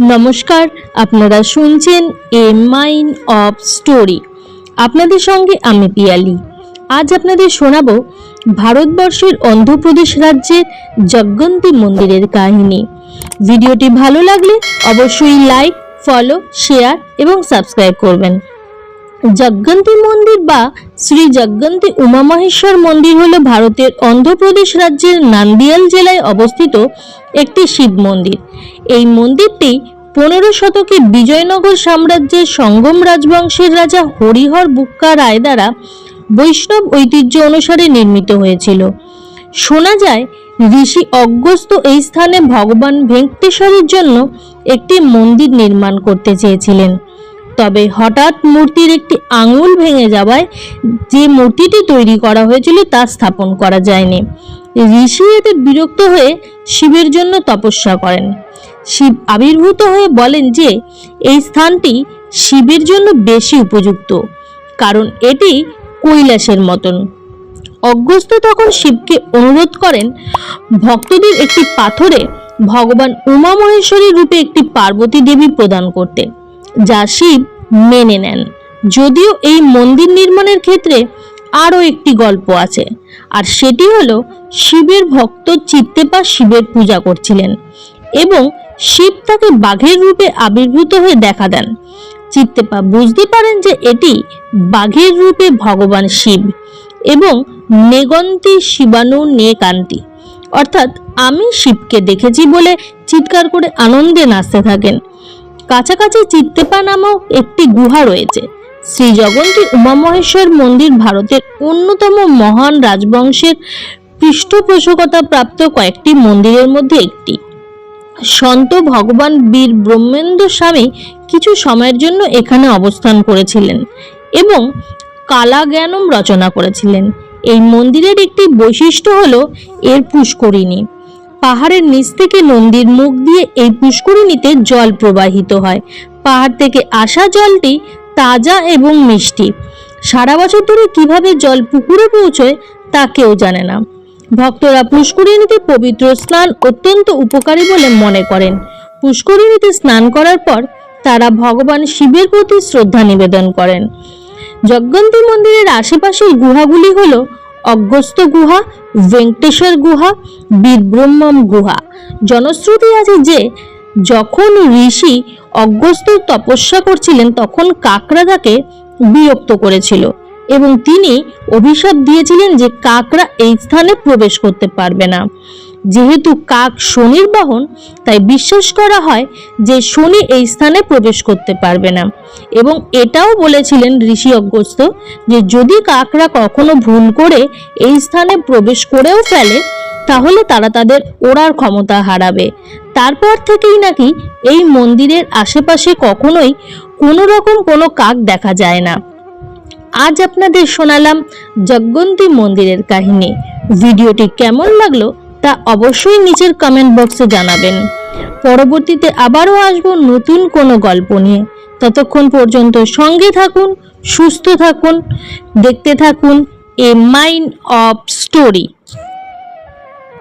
নমস্কার, আপনারা শুনছেন এ মাইন অফ স্টোরি আপনাদের সঙ্গে আমি পিয়ালি। আজ আপনাদের শোনাবো ভারতবর্ষের অন্ধ্রপ্রদেশ রাজ্যের জগন্তি মন্দিরের কাহিনী। ভিডিওটি ভালো লাগলে অবশ্যই লাইক, ফলো, শেয়ার এবং সাবস্ক্রাইব করবেন। জগন্তি মন্দির বা শ্রী জগন্তি উমামহেশ্বর মন্দির হল ভারতের অন্ধ্রপ্রদেশ রাজ্যের নান্দিয়াল জেলায় অবস্থিত একটি শিব মন্দির। এই মন্দিরটি পনেরো শতকে বিজয়নগর সাম্রাজ্যের সঙ্গম রাজবংশের রাজা হরিহর বুক্কা রায় দ্বারা বৈষ্ণব ঐতিহ্য অনুসারে নির্মিত হয়েছিল। শোনা যায়, ঋষি অগস্ত্য এই স্থানে ভগবান ভেঙ্কটেশ্বরের জন্য একটি মন্দির নির্মাণ করতে চেয়েছিলেন। তবে হঠাৎ মূর্তির একটি আঙুল ভেঙে যাওয়ায় যে মূর্তিটি তৈরি করা হয়েছিল তা স্থাপন করা যায়নি। ঋষি এতে বিরক্ত হয়ে শিবের জন্য তপস্যা করেন। শিব আবির্ভূত হয়ে বলেন যে, এই স্থানটি শিবের জন্য বেশি উপযুক্ত, কারণ এটি কৈলাসের মতন। অগস্ত্য তখন শিবকে অনুরোধ করেন, ভক্তদের একটি পাথরে ভগবান উমা মহেশ্বরী রূপে একটি পার্বতী দেবী প্রদান করতে, যা শিব মেনে নেন। যদিও এই মন্দির নির্মাণের ক্ষেত্রে আরও একটি গল্প আছে। আর সেটি হলো, শিবের ভক্ত চিত্তেপা শিবের পূজা করছিলেন এবং শিব তাকে বাঘের রূপে আবির্ভূত হয়ে দেখা দেন। চিত্তেপা বুঝতে পারেন যে এটি বাঘের রূপে ভগবান শিব এবং নেগন্তি শিবানু নেকান্তি। অর্থাৎ আমি শিবকে দেখেছি বলে চিৎকার করে আনন্দে নাচতে থাকেন। কাছাকাছি চিত্তেপা নামক একটি গুহা রয়েছে। শ্রী জগন্তী উমামহেশ্বর মন্দির ভারতের অন্যতম মহান রাজবংশের পৃষ্ঠপোষকতা প্রাপ্ত কয়েকটি মন্দিরের মধ্যে একটি। সন্ত ভগবান বীর ব্রহ্মেন্দ্র স্বামী কিছু সময়ের জন্য এখানে অবস্থান করেছিলেন এবং কালাজ্ঞানম রচনা করেছিলেন। এই মন্দিরের একটি বৈশিষ্ট্য হল এর পুষ্করিণী। পাহাড়ের নিচ থেকে নন্দীর মুখ দিয়ে এই পুষ্করিণীতে জল প্রবাহিত হয়। পাহাড় থেকে আসা জলটি তাজা এবং মিষ্টি। সারা বছর ধরে কীভাবে জল পুকুরে পৌঁছয়, তা কেউ জানে না। ভক্তরা পুষ্করিণীতে পবিত্র স্নান অত্যন্ত উপকারী বলে মনে করেন। পুষ্করিণীতে স্নান করার পর তারা ভগবান শিবের প্রতি শ্রদ্ধা নিবেদন করেন। জগন্তি মন্দিরের আশেপাশের গুহাগুলি হল অগস্ত্য গুহা, ভেঙ্কটেশ্বর গুহা, বীরব্রহ্মম গুহা। জনশ্রুতি আছে যে যখন ঋষি অগস্ত্য তপস্যা করছিলেন, তখন কাকরা তাকে বিরক্ত করেছিল এবং তিনি অভিশাপ দিয়েছিলেন যে কাকরা এই স্থানে প্রবেশ করতে পারবে না। যেহেতু কাক শনির বাহন, তাই বিশ্বাস করা হয় যে শনি এই স্থানে প্রবেশ করতে পারবে না। এবং এটাও বলেছিলেন ঋষি অগস্ত্য যে যদি কাকরা কখনো ভুল করে এই স্থানে প্রবেশ করেও ফেলে তাহলে তারা তাদের ওড়ার ক্ষমতা হারাবে। তারপর থেকেই নাকি এই মন্দিরের আশেপাশে কখনোই কোনো রকম কোনো কাক দেখা যায় না। আজ আপনাদের শোনালাম জগন্তি মন্দিরের কাহিনী। ভিডিওটি কেমন লাগল তা অবশ্যই নিচের কমেন্ট বক্সে জানাবেন। পরবর্তীতে আবারও আসব নতুন কোনো গল্প নিয়ে। ততক্ষণ পর্যন্ত সঙ্গে থাকুন, সুস্থ থাকুন, দেখতে থাকুন এ মাইন্ড অফ স্টোরি।